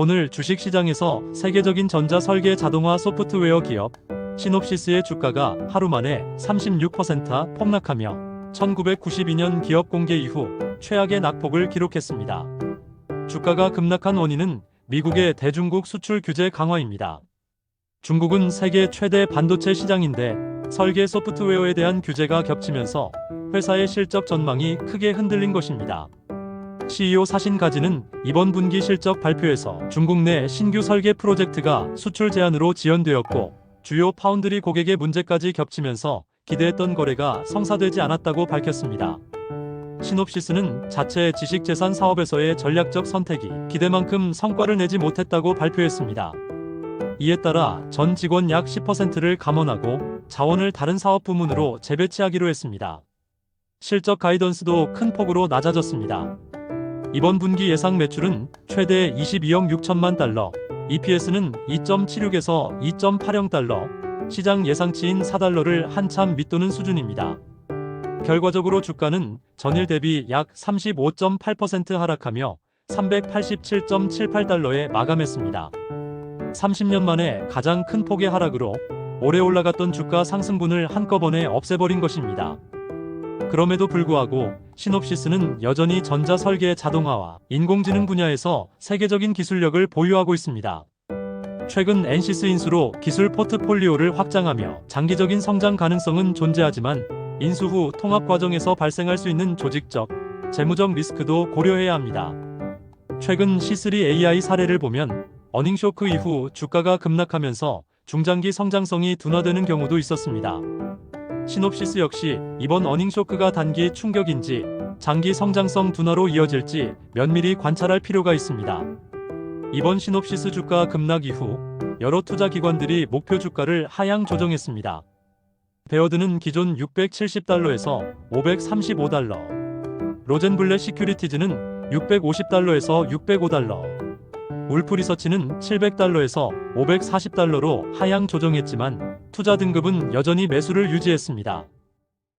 오늘 주식시장에서 세계적인 전자 설계 자동화 소프트웨어 기업 시놉시스의 주가가 하루 만에 36% 폭락하며 1992년 기업 공개 이후 최악의 낙폭을 기록했습니다. 주가가 급락한 원인은 미국의 대중국 수출 규제 강화입니다. 중국은 세계 최대 반도체 시장인데 설계 소프트웨어에 대한 규제가 겹치면서 회사의 실적 전망이 크게 흔들린 것입니다. CEO 사신가지는 이번 분기 실적 발표에서 중국 내 신규 설계 프로젝트가 수출 제한으로 지연되었고 주요 파운드리 고객의 문제까지 겹치면서 기대했던 거래가 성사되지 않았다고 밝혔습니다. 시놉시스는 자체 지식재산 사업에서의 전략적 선택이 기대만큼 성과를 내지 못했다고 발표했습니다. 이에 따라 전 직원 약 10%를 감원하고 자원을 다른 사업 부문으로 재배치하기로 했습니다. 실적 가이던스도 큰 폭으로 낮아졌습니다. 이번 분기 예상 매출은 최대 22억 6천만 달러, EPS는 2.76에서 2.80 달러, 시장 예상치인 4달러를 한참 밑도는 수준입니다. 결과적으로 주가는 전일 대비 약 35.8% 하락하며 387.78달러에 마감했습니다. 30년 만에 가장 큰 폭의 하락으로 오래 올라갔던 주가 상승분을 한꺼번에 없애버린 것입니다. 그럼에도 불구하고 시놉시스는 여전히 전자 설계 자동화와 인공지능 분야에서 세계적인 기술력을 보유하고 있습니다. 최근 엔시스 인수로 기술 포트폴리오를 확장하며 장기적인 성장 가능성은 존재하지만 인수 후 통합 과정에서 발생할 수 있는 조직적, 재무적 리스크도 고려해야 합니다. 최근 C3 AI 사례를 보면 어닝 쇼크 이후 주가가 급락하면서 중장기 성장성이 둔화되는 경우도 있었습니다. 시놉시스 역시 이번 어닝 쇼크가 단기 충격인지 장기 성장성 둔화로 이어질지 면밀히 관찰할 필요가 있습니다. 이번 시놉시스 주가 급락 이후 여러 투자 기관들이 목표 주가를 하향 조정했습니다. 베어드는 기존 670달러에서 535달러, 로젠블렛 시큐리티즈는 650달러에서 605달러, 울프 리서치는 700달러에서 540달러로 하향 조정했지만 투자 등급은 여전히 매수를 유지했습니다.